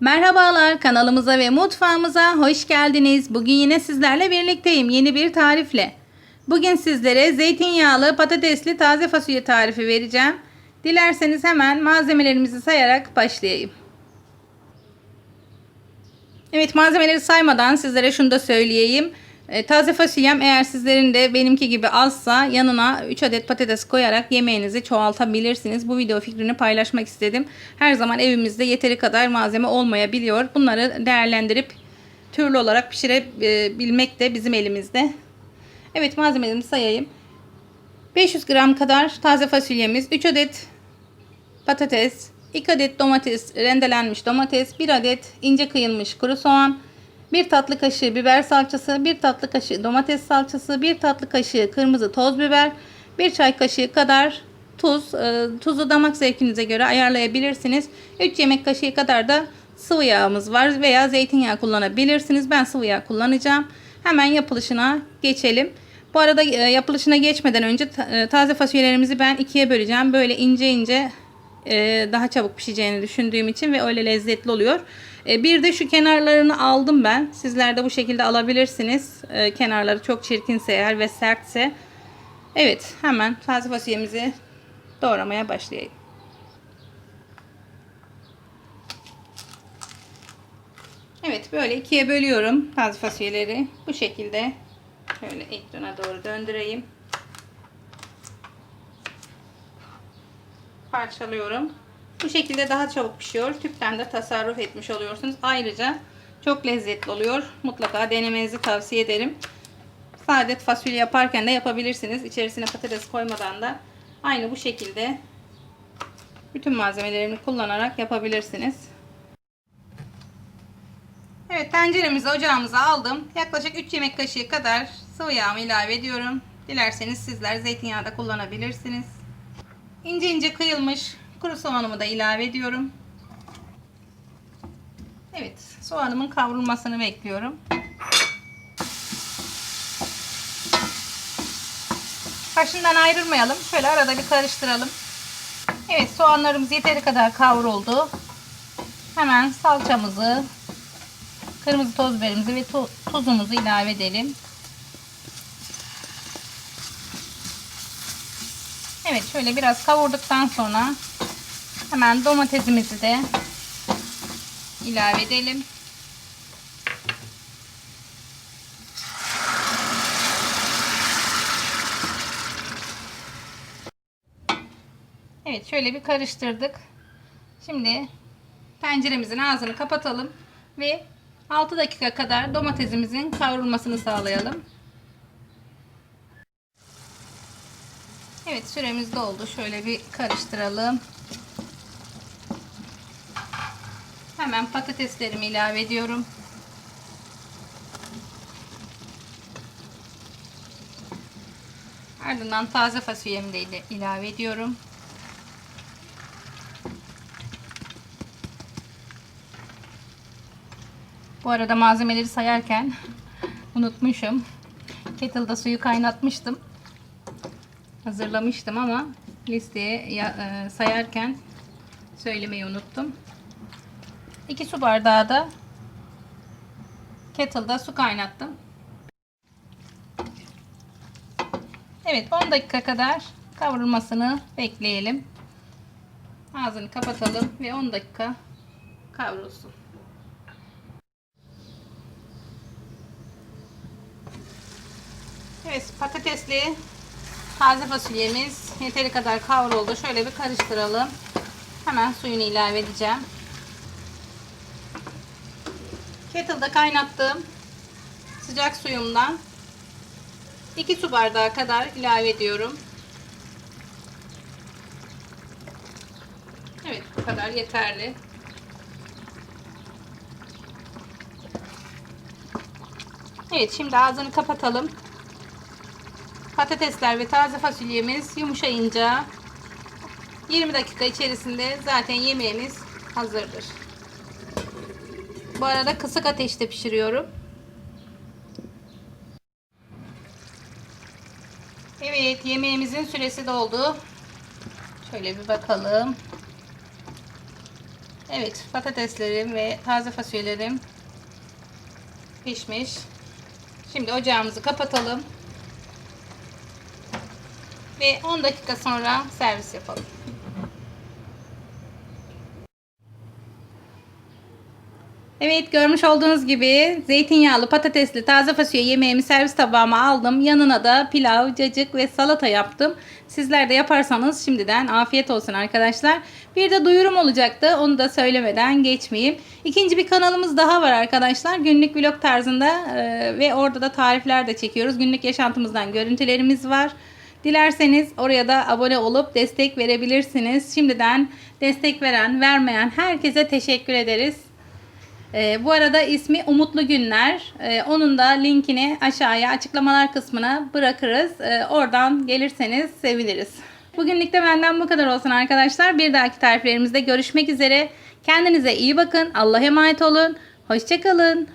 Merhabalar kanalımıza ve mutfağımıza hoş geldiniz. Bugün yine sizlerle birlikteyim yeni bir tarifle. Bugün sizlere zeytinyağlı patatesli taze fasulye tarifi vereceğim. Dilerseniz hemen malzemelerimizi sayarak başlayayım. Evet malzemeleri saymadan sizlere şunu da söyleyeyim. E, taze fasulyem eğer sizlerin de benimki gibi azsa yanına 3 adet patates koyarak yemeğinizi çoğaltabilirsiniz. Bu video fikrini paylaşmak istedim. Her zaman evimizde yeteri kadar malzeme olmayabiliyor. Bunları değerlendirip türlü olarak pişirebilmek de bizim elimizde. Evet malzemelerimi sayayım. 500 gram kadar taze fasulyemiz, 3 adet patates, 2 adet domates, rendelenmiş domates, 1 adet ince kıyılmış kuru soğan, 1 tatlı kaşığı biber salçası, 1 tatlı kaşığı domates salçası, 1 tatlı kaşığı kırmızı toz biber, 1 çay kaşığı kadar tuz. E, tuzu damak zevkinize göre ayarlayabilirsiniz. 3 yemek kaşığı kadar da sıvı yağımız var veya zeytinyağı kullanabilirsiniz. Ben sıvı yağ kullanacağım. Hemen yapılışına geçelim. Bu arada e, yapılışına geçmeden önce e, taze fasulyelerimizi ben ikiye böleceğim. Böyle ince ince e, daha çabuk pişeceğini düşündüğüm için ve öyle lezzetli oluyor. E, bir de şu kenarlarını aldım ben. Sizler de bu şekilde alabilirsiniz. E, kenarları çok çirkinse eğer ve sertse. Evet hemen taze fasulyemizi doğramaya başlayayım. Evet böyle ikiye bölüyorum taze fasulyeleri. Bu şekilde şöyle ekrana doğru döndüreyim. Parçalıyorum. Bu şekilde daha çabuk pişiyor. Tüpten de tasarruf etmiş oluyorsunuz. Ayrıca çok lezzetli oluyor. Mutlaka denemenizi tavsiye ederim. Sade fasulye yaparken de yapabilirsiniz. İçerisine patates koymadan da aynı bu şekilde bütün malzemelerini kullanarak yapabilirsiniz. Evet tenceremizi ocağımıza aldım. Yaklaşık 3 yemek kaşığı kadar sıvı yağımı ilave ediyorum. Dilerseniz sizler zeytinyağı da kullanabilirsiniz. İnce ince kıyılmış kuru soğanımı da ilave ediyorum. Evet soğanımın kavrulmasını bekliyorum. Başından ayrılmayalım. Şöyle arada bir karıştıralım. Evet soğanlarımız yeteri kadar kavruldu. Hemen salçamızı, kırmızı toz biberimizi ve tu tuzumuzu ilave edelim. Evet şöyle biraz kavurduktan sonra hemen domatesimizi de ilave edelim. Evet şöyle bir karıştırdık. Şimdi tenceremizin ağzını kapatalım ve 6 dakika kadar domatesimizin kavrulmasını sağlayalım. Evet süremiz doldu. Şöyle bir karıştıralım. Hemen patateslerimi ilave ediyorum. Ardından taze fasulyemi de ilave ediyorum. Bu arada malzemeleri sayarken unutmuşum. Kettle'da suyu kaynatmıştım hazırlamıştım ama listeye e, sayarken söylemeyi unuttum. 2 su bardağı da kettle'da su kaynattım. Evet 10 dakika kadar kavrulmasını bekleyelim. Ağzını kapatalım ve 10 dakika kavrulsun. Evet patatesli Taze fasulyemiz yeteri kadar kavruldu. Şöyle bir karıştıralım. Hemen suyunu ilave edeceğim. Kettle'da kaynattığım sıcak suyumdan 2 su bardağı kadar ilave ediyorum. Evet bu kadar yeterli. Evet şimdi ağzını kapatalım. Patatesler ve taze fasulyemiz yumuşayınca 20 dakika içerisinde zaten yemeğimiz hazırdır. Bu arada kısık ateşte pişiriyorum. Evet yemeğimizin süresi doldu. Şöyle bir bakalım. Evet patateslerim ve taze fasulyelerim pişmiş. Şimdi ocağımızı kapatalım. Ve 10 dakika sonra servis yapalım. Evet görmüş olduğunuz gibi zeytinyağlı patatesli taze fasulye yemeğimi servis tabağıma aldım. Yanına da pilav, cacık ve salata yaptım. Sizler de yaparsanız şimdiden afiyet olsun arkadaşlar. Bir de duyurum olacaktı. Onu da söylemeden geçmeyeyim. İkinci bir kanalımız daha var arkadaşlar. Günlük vlog tarzında ve orada da tarifler de çekiyoruz. Günlük yaşantımızdan görüntülerimiz var. Dilerseniz oraya da abone olup destek verebilirsiniz. Şimdiden destek veren, vermeyen herkese teşekkür ederiz. Ee, bu arada ismi Umutlu Günler. Ee, onun da linkini aşağıya açıklamalar kısmına bırakırız. Ee, oradan gelirseniz seviniriz. Bugünlük de benden bu kadar olsun arkadaşlar. Bir dahaki tariflerimizde görüşmek üzere. Kendinize iyi bakın. Allah'a emanet olun. Hoşçakalın.